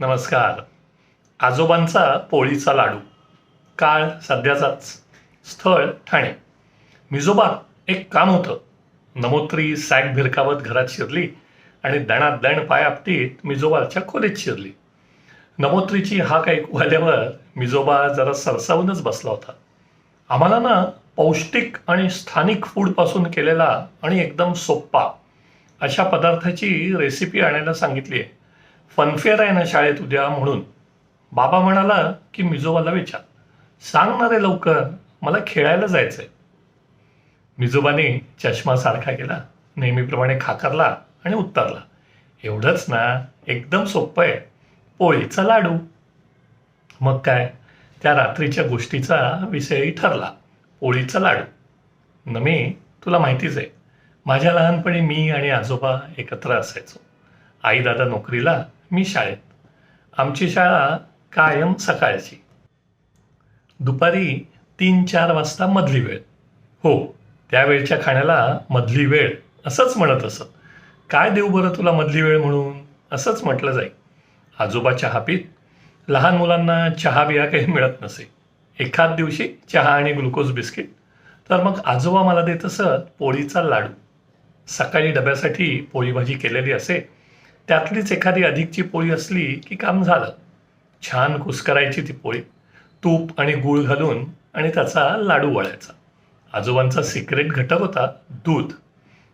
नमस्कार. आजोबांचा पोळीचा लाडू. काळ सध्याचाच. स्थळ ठाणे. मिजोबा एक काम होतं. नमोत्री सॅक भिरकावत घरात शिरली आणि दणात दण पाय आपटीत मिजोबाच्या खोलीत शिरली. नमोत्रीची हाक ऐकू आल्यावर मिजोबा जरा सरसावूनच बसला होता. आम्हाला ना पौष्टिक आणि स्थानिक फूडपासून केलेला आणि एकदम सोप्पा अशा पदार्थाची रेसिपी आणायला सांगितली आहे फनफेअर आहे ना शाळेत उद्या म्हणून. बाबा म्हणाला की मिजोबाला विचार. सांग ना रे लवकर मला खेळायला जायचंय. मिजोबाने चष्मा सारखा केला नेहमीप्रमाणे खाकरला आणि उत्तरला. एवढंच ना एकदम सोपं आहे. पोळीचा लाडू. मग काय? त्या रात्रीच्या गोष्टीचा विषयही ठरला. पोळीचा लाडू. नमे तुला माहितीच आहे. माझ्या लहानपणी मी आणि आजोबा एकत्र असायचो. आई दादा नोकरीला मी शाळेत. आमची शाळा कायम सकाळची. दुपारी तीन चार वाजता मधली वेळ. हो त्यावेळच्या खाण्याला मधली वेळ असंच म्हणत असत. काय देऊ बरं तुला मधली वेळ म्हणून? असंच म्हटलं जाईल आजोबा चहा पीत लहान मुलांना चहा बिया काही मिळत नसे. एखाद दिवशी चहा आणि ग्लुकोज बिस्किट. तर मग आजोबा मला देत असत पोळीचा लाडू. सकाळी डब्यासाठी पोळी भाजी केलेली असे त्यातलीच एखादी अधिकची पोळी असली की काम झालं. छान कुस्करायची ती पोळी. तूप आणि गूळ घालून आणि त्याचा लाडू वळायचा. आजोबांचा सिक्रेट घटक होता दूध.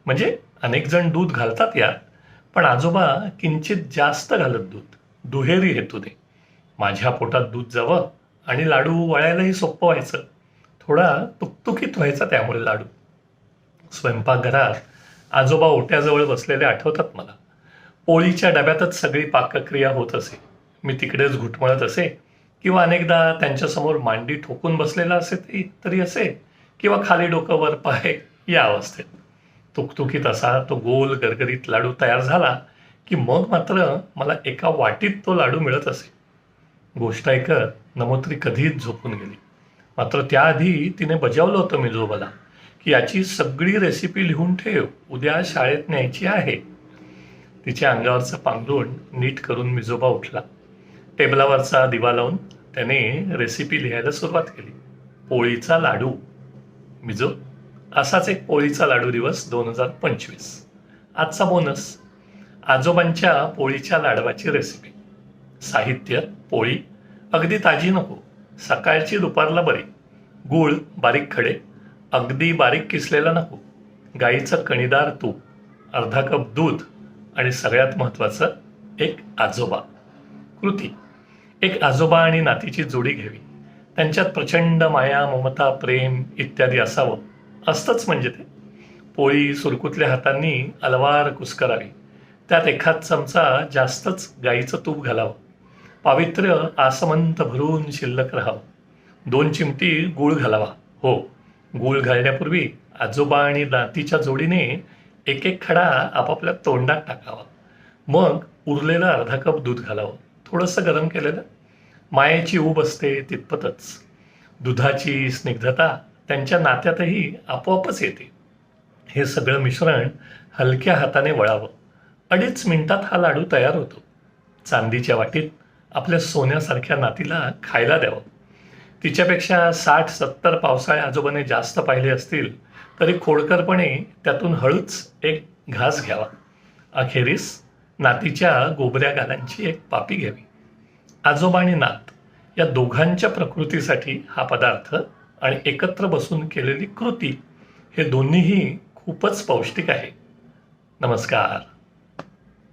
म्हणजे अनेक जण दूध घालतात यात पण आजोबा किंचित जास्त घालत दूध. दुहेरी हेतूने. माझ्या पोटात दूध जावं आणि लाडू वळायलाही सोपं व्हायचं. थोडा तुकतुकीत व्हायचा त्यामुळे लाडू. स्वयंपाकघरात आजोबा ओट्याजवळ बसलेले आठवतात मला. पोळीच्या डब्यातच सगळी पाकक्रिया होत असे. मी तिकडेच घुटमळत असे किंवा अनेकदा त्यांच्यासमोर मांडी ठोकून बसलेला असे तरी असे किंवा खाली डोकं वर पाय या अवस्थेत. तुकतुकीत असा तो गोल गरगरीत लाडू तयार झाला की मग मात्र मला एका वाटीत तो लाडू मिळत असे. गोष्ट ऐकत नमोत्री कधीच झोपून गेली. मात्र त्याआधी तिने बजावलं होतं मी जोबाला की याची सगळी रेसिपी लिहून ठेव. उद्या शाळेत न्यायची आहे. तिच्या अंगावरचं पांघरूण नीट करून मिजोबा उठला. टेबलावरचा दिवा लावून त्याने रेसिपी लिहायला सुरुवात केली. पोळीचा लाडू. मिजो असाच एक पोळीचा लाडू दिवस दोन हजार पंचवीस. आजचा बोनस आजोबांच्या पोळीच्या लाडवाची रेसिपी साहित्य पोळी अगदी ताजी नको सकाळची दुपारला बरी. गूळ बारीक खडे अगदी बारीक किसलेला नको. गाईचं कणीदार तूप अर्धा कप दूध आणि सगळ्यात महत्त्वाचं एक आजोबा. कृती. एक आजोबा आणि नातीची जोडी घ्यावी. त्यांच्यात प्रचंड माया ममता प्रेम इत्यादी असावं. असतंच म्हणजे ते. पोळी सुरकुतल्या हातांनी अलवार कुस्करावी. त्यात एखाद चमचा जास्तच गाईचं तूप घालावं. पावित्र्य आसमंत भरून शिल्लक राहावं. दोन चिमटी गूळ घालावा. हो गूळ घालण्यापूर्वी आजोबा आणि नातीच्या जोडीने एक एक खडा आपापल्या तोंडात टाकावा. मग उरलेलं अर्धा कप दूध घालावं. थोडंसं गरम केलेलं. मायेची ऊब असते तितपतच. दुधाची स्निग्धता त्यांच्या नात्यातही आपोआपच येते. हे सगळं मिश्रण हलक्या हाताने वळावं. अडीच मिनिटात हा लाडू तयार होतो. चांदीच्या वाटीत आपल्या सोन्यासारख्या नातीला खायला द्यावं. तिच्यापेक्षा साठ सत्तर पावसाळे आजोबाने जास्त पाहिले असतील तरी खोडकरपणे त्यातून हळूच एक घास घ्यावा. अखेरीस नातीच्या गोबऱ्या गालांची एक पापी घ्यावी. आजोबा आणि नात या दोघांच्या प्रकृतीसाठी हा पदार्थ आणि एकत्र बसून केलेली कृती हे दोन्हीही खूपच पौष्टिक आहे. नमस्कार.